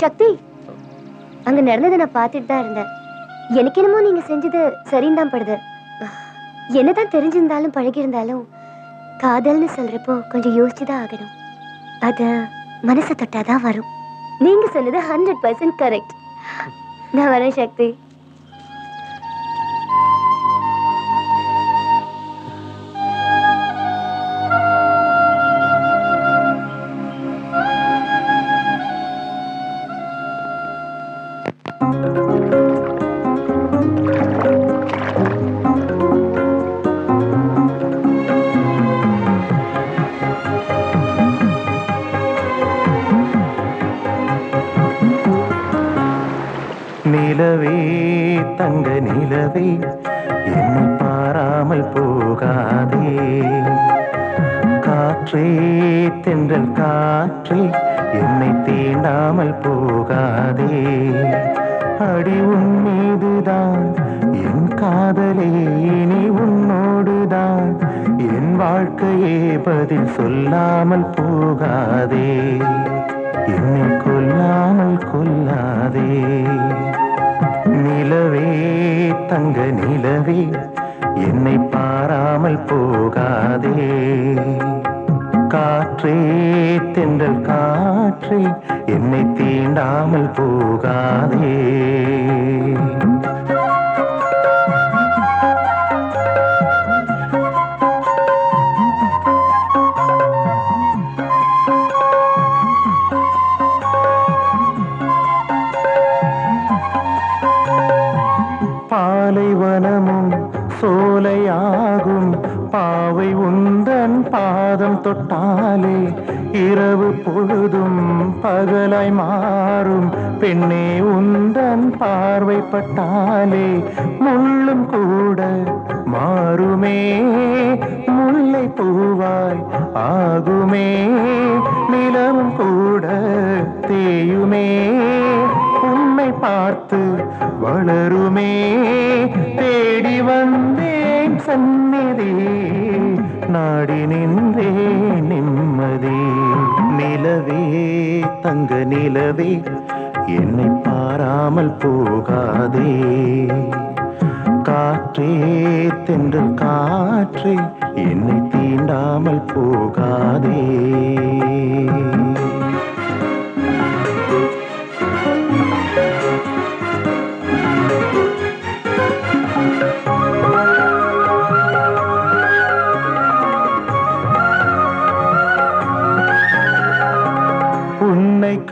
சக்தி அங்க நடந்ததை நான் பார்த்துட்டு தான் இருந்தேன். எனக்கு என்னமோ நீங்க செஞ்சது சரின்னு தான் படுது. என்னதான் தெரிஞ்சிருந்தாலும் பழகியிருந்தாலும் காதல்னு சொல்றப்போ கொஞ்சம் யோசிச்சு தான் ஆகணும். அது மனசை தொட்டாதான் வரும். நீங்க சொன்னது ஹண்ட்ரட் பர்சன்ட் கரெக்ட் நான் வரேன் சக்தி. நிலவே தங்க நிலவே என்னை பாராமல் போகாதே. காற்றே தென்றல் காற்றே என்னை தீண்டாமல் போகாதே. அடி உன் மீதுதான் என் காதலே இனி உன்னோடுதான். என் வாழ்க்கையே பதில் சொல்லாமல் போகாதே. என்னை கொல்லாமல் கொல்லாதே. தங்க நிலவே என்னை பாராமல் போகாதே. காற்றே தென்றல் காற்றே என்னை தீண்டாமல் போகாதே. சோலையாகும். பாவை உந்தன் பாதம் தொட்டாலே இரவு பொழுதும் பகலாய் மாறும். பெண்ணே உந்தன் பார்வைப்பட்டாலே முள்ளும் கூட மாறுமே. முல்லை பூவாய் ஆகுமே நிலவும் கூட தேயுமே. பார்த்து வளருமே. தேடி வந்தேன் சந்நிதி நாடி நின்றே நிம்மதி. நிலவே தங்க நிலவே என்னை பாராமல் போகாதே. காற்றே தென்றல் காற்றே என்னை தீண்டாமல் போகாதே.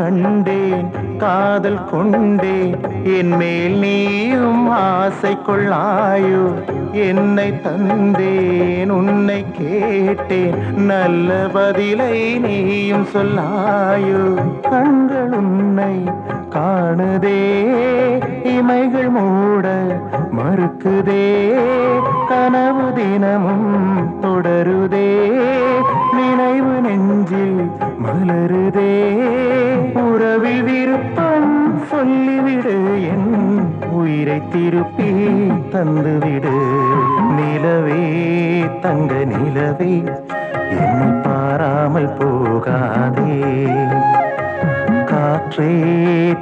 கண்டேன் காதல் கொண்டேன். என் மேல் நீயும் ஆசை கொள்ளாயோ என்னை தந்தேன் உன்னை கேட்டேன். நல்ல பதிலை நீயும் சொல்லாயோ. கண்கள் உன்னை காணுதே இமைகள் மூட மறுக்குதே. உயிரை திருப்பி தந்துவிடு நிலவே தங்க நிலவே என்னை பாராமல் போகாதே. காற்றே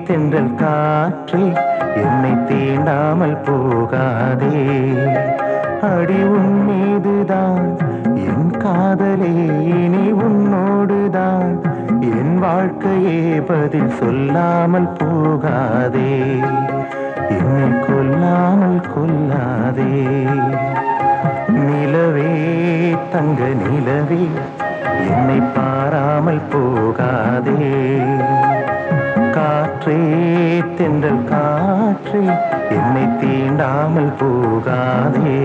தென்றல் காற்றே என்னை தீண்டாமல் போகாதே. அடி உண்மை வாழ்க்கையே பதில் சொல்லாமல் போகாதே. என்னை கொல்லாமல் கொல்லாதே. நிலவே தங்க நிலவே என்னை பாராமல் போகாதே. காற்றே தென்றல் காற்றே என்னை தீண்டாமல் போகாதே.